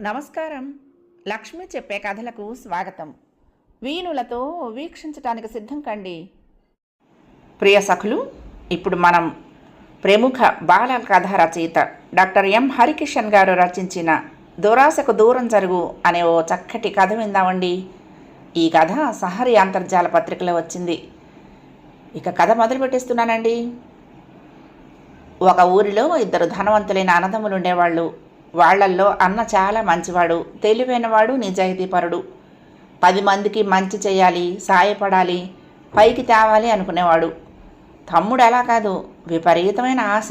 నమస్కారం. లక్ష్మి చెప్పే కథలకు స్వాగతం. వీణులతో వీక్షించటానికి సిద్ధం కండి. ప్రియ సఖులు ఇప్పుడు మనం ప్రముఖ బాల కథ రచయిత డాక్టర్ ఎం. హరికిషన్ గారు రచించిన దురాశకు దూరం జరుగు అనే ఓ చక్కటి కథ విందామండి. ఈ కథ సహరి అంతర్జాల పత్రికలో వచ్చింది. ఇక కథ మొదలు పెట్టేస్తున్నానండి ఒక ఊరిలో ఇద్దరు ధనవంతులైన అన్నదమ్ములు ఉండేవాళ్ళు. వాళ్ళల్లో అన్న చాలా మంచివాడు తెలివైనవాడు నిజాయితీపరుడు. పది మందికి మంచి చేయాలి సాయపడాలి పైకి తేవాలి అనుకునేవాడు. తమ్ముడు అలా కాదు విపరీతమైన ఆశ.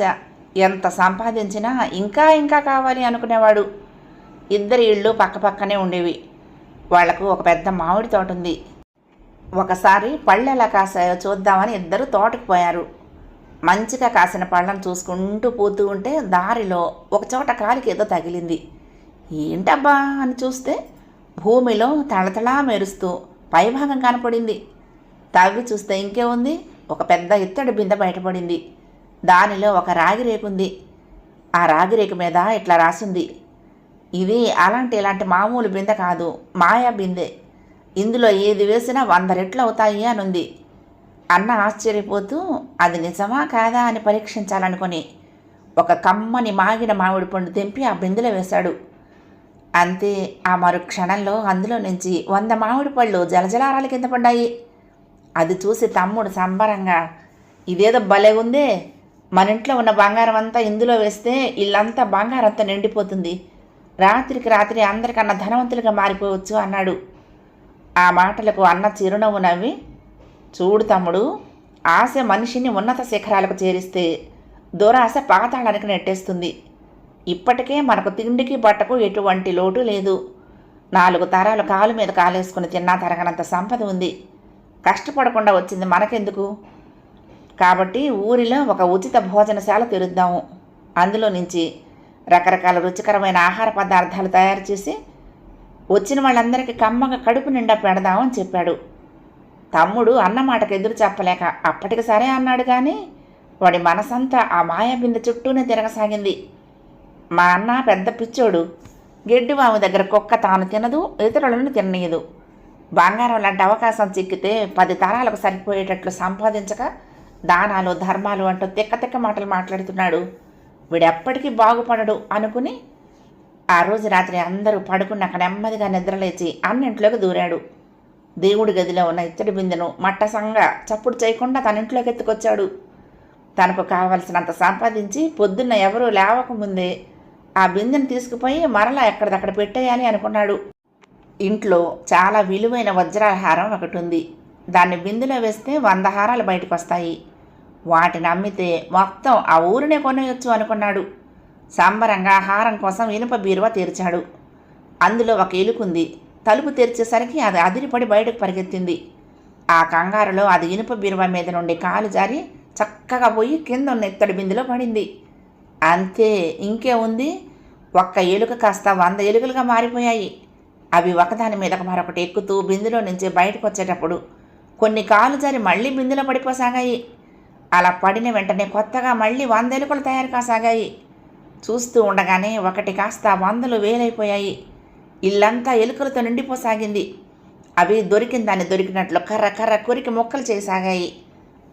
ఎంత సంపాదించినా ఇంకా ఇంకా కావాలి అనుకునేవాడు. ఇద్దరి ఇళ్ళు పక్కపక్కనే ఉండేవి. వాళ్ళకు ఒక పెద్ద మామిడి తోట ఉంది. ఒకసారి పళ్ళు ఎలా కాసాయో చూద్దామని ఇద్దరు తోటకు పోయారు. మంచిగా కాసిన పళ్ళను చూసుకుంటూ పోతూ ఉంటే దారిలో ఒకచోట కాలికి ఏదో తగిలింది. ఏంటబ్బా అని చూస్తే భూమిలో తళతళా మెరుస్తూ పైభాగం కనపడింది. తవ్వి చూస్తే ఇంకే ఉంది ఒక పెద్ద ఇత్తడి బిందె బయటపడింది. దానిలో ఒక రాగి రేకుంది ఆ రాగి రేకు మీద ఇట్లా రాసింది ఇది అలాంటి ఇలాంటి మామూలు బిందె కాదు మాయా బిందె. ఇందులో ఏది వేసినా వంద రెట్లు అవుతాయి అని ఉంది అన్న ఆశ్చర్యపోతూ అది నిజమా కాదా అని పరీక్షించాలనుకొని ఒక కమ్మని మాగిన మామిడి పండు తెంపి ఆ బిందులో వేశాడు. అంతే ఆ మరు క్షణంలో అందులో నుంచి వంద మామిడి పళ్ళు జలజలారాల కింద పడ్డాయి. అది చూసి తమ్ముడు సంబరంగా ఇదేదో భలే ఉందే మన ఇంట్లో ఉన్న బంగారం అంతా ఇందులో వేస్తే ఇల్లంతా బంగారంతా నిండిపోతుంది. రాత్రికి రాత్రి అందరికన్నా ధనవంతులుగా మారిపోవచ్చు అన్నాడు. ఆ మాటలకు అన్న చిరునవ్వు నవ్వి చూడు తమ్ముడు ఆశ మనిషిని ఉన్నత శిఖరాలకు చేరిస్తే దురాశ పాతాళానికి నెట్టేస్తుంది. ఇప్పటికే మనకు తిండికి బట్టకు ఎటువంటి లోటు లేదు. నాలుగు తరాలు కాలు మీద కాలేసుకుని తిన్నా తరగనంత సంపద ఉంది. కష్టపడకుండా వచ్చింది మనకెందుకు? కాబట్టి ఊరిలో ఒక ఉచిత భోజనశాల తెరుద్దాము. అందులో నుంచి రకరకాల రుచికరమైన ఆహార పదార్థాలు తయారు చేసి వచ్చిన వాళ్ళందరికీ కమ్మగా కడుపు నిండా పెడదామని చెప్పాడు. తమ్ముడు అన్న మాటకు ఎదురు చెప్పలేక అప్పటికి సరే అన్నాడు కానీ వాడి మనసంతా ఆ మాయా బిందె చుట్టూనే తిరగసాగింది. మా అన్న పెద్ద పిచ్చోడు. గెడ్డివాము దగ్గర కుక్క తాను తినదు ఇతరులను తిననీయదు. బంగారం లాంటి అవకాశం చిక్కితే పది తరాలకు సరిపోయేటట్లు సంపాదించక దానాలు ధర్మాలు అంటూ తిక్క తిక్క మాటలు మాట్లాడుతున్నాడు. వీడెప్పటికీ బాగుపడడు అనుకుని ఆ రోజు రాత్రి అందరూ పడుకున్నాక నెమ్మదిగా నిద్రలేచి అన్నింట్లోకి దూరాడు. దేవుడి గదిలో ఉన్న ఇత్తడి బిందెను మట్టసంగా చప్పుడు చేయకుండా తన ఇంట్లోకి ఎత్తుకొచ్చాడు. తనకు కావలసినంత సంపాదించి పొద్దున్న ఎవరూ లేవకముందే ఆ బిందెను తీసుకుపోయి మరలా ఎక్కడిదక్కడ పెట్టేయాలి అనుకున్నాడు. ఇంట్లో చాలా విలువైన వజ్రాహారం ఒకటి ఉంది దాన్ని బిందెలో వేస్తే వంద హారాలు బయటకు వస్తాయి వాటిని అమ్మితే మొత్తం ఆ ఊరినే కొనేయొచ్చు అనుకున్నాడు. సంబరంగా హారం కోసం ఇనుప బీరువా తీర్చాడు. అందులో ఒక ఎలుకుంది. తలుపు తెరిచేసరికి అది అదిరిపడి బయటకు పరిగెత్తింది. ఆ కంగారులో అది ఇనుప బీరువా మీద నుండి కాలు జారి చక్కగా పోయి కింద ఉన్న ఇత్తడి బిందులో పడింది. అంతే ఇంకే ఉంది. ఒక్క ఎలుక కాస్త వంద ఎలుకలుగా మారిపోయాయి. అవి ఒకదాని మీద మరొకటి ఎక్కుతూ బిందులో నుంచి బయటకు వచ్చేటప్పుడు కొన్ని కాలు జారి మళ్ళీ బిందులో పడిపోసాగాయి. అలా పడిన వెంటనే కొత్తగా మళ్ళీ వంద ఎలుకలు తయారు కాసాగాయి. చూస్తూ ఉండగానే ఒకటి కాస్త వందలు వేలైపోయాయి. ఇల్లంతా ఎలుకలతో నిండిపోసాగింది. అవి దొరికిందాన్ని దొరికినట్లు కర్ర కర్ర కొరికి మొక్కలు చేసాగాయి.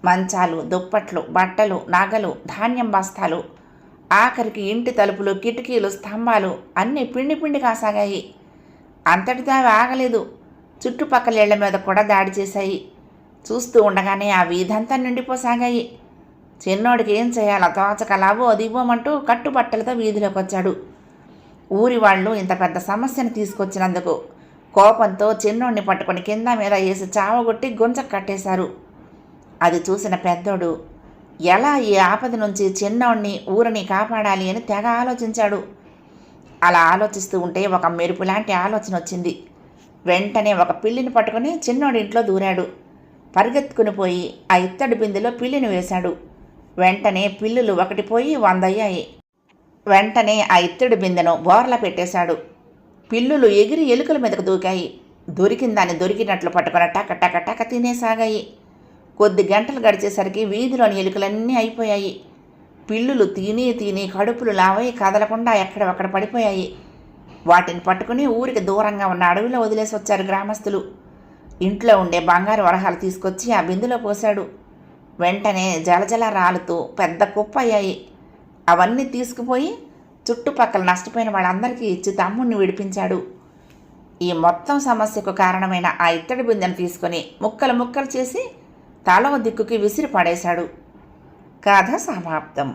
మంచాలు దుప్పట్లు బట్టలు నగలు ధాన్యం బస్తాలు ఆఖరికి ఇంటి తలుపులు కిటికీలు స్తంభాలు అన్నీ పిండి పిండి కాసాగాయి. అంతటితో అవి ఆగలేదు. చుట్టుపక్కల ఇళ్ళ మీద కూడా దాడి చేశాయి. చూస్తూ ఉండగానే ఆ వీధంతా నిండిపోసాగాయి. చిన్నోడికి ఏం చేయాలో తోచక లావో దివ్వమంటూ కట్టుబట్టలతో వీధిలోకి వచ్చాడు ఊరి వాళ్ళు ఇంత పెద్ద సమస్యను తీసుకొచ్చినందుకు కోపంతో చిన్నోడిని పట్టుకొని కింద మీద వేసి చావగొట్టి గుంజ కట్టేశారు. అది చూసిన పెద్దోడు ఎలా ఈ ఆపద నుంచి చిన్నోడిని ఊరిని కాపాడాలి అని తెగ ఆలోచించాడు. అలా ఆలోచిస్తూ ఉంటే ఒక మెరుపు లాంటి ఆలోచన వచ్చింది. వెంటనే ఒక పిల్లిని పట్టుకొని చిన్నోడి ఇంట్లో దూరాడు. పరిగెత్తుకుని పోయి ఆ ఇత్తడి బిందెలో పిల్లిని వేశాడు. వెంటనే పిల్లులు ఒకటి పోయి వందయ్యాయి. వెంటనే ఆ ఇత్తడి బిందెను బోర్లా పెట్టేశాడు. పిల్లులు ఎగిరి ఎలుకల మీదకు దూకాయి. దొరికిందాన్ని దొరికినట్లు పట్టుకుని టక టక టక తినేసాగాయి. కొద్ది గంటలు గడిచేసరికి వీధిలోని ఎలుకలన్నీ అయిపోయాయి. పిల్లులు తిని తిని కడుపులు లావై కదలకుండా ఎక్కడొక్కడ పడిపోయాయి. వాటిని పట్టుకుని ఊరికి దూరంగా ఉన్న అడవిలో వదిలేసి వచ్చారు గ్రామస్తులు. ఇంట్లో ఉండే బంగారు వరహాలు తీసుకొచ్చి ఆ బిందులో పోశాడు. వెంటనే జలజల రాలుతూ పెద్ద కుప్ప అయ్యాయి అవన్నీ తీసుకుపోయి చుట్టుపక్కల నష్టపోయిన వాళ్ళందరికీ ఇచ్చి తమ్ముడిని విడిపించాడు. ఈ మొత్తం సమస్యకు కారణమైన ఆ ఇత్తడి బిందెను తీసుకొని ముక్కలు ముక్కలు చేసి తలవ దిక్కుకి విసిరి పడేశాడు. కథ సమాప్తం.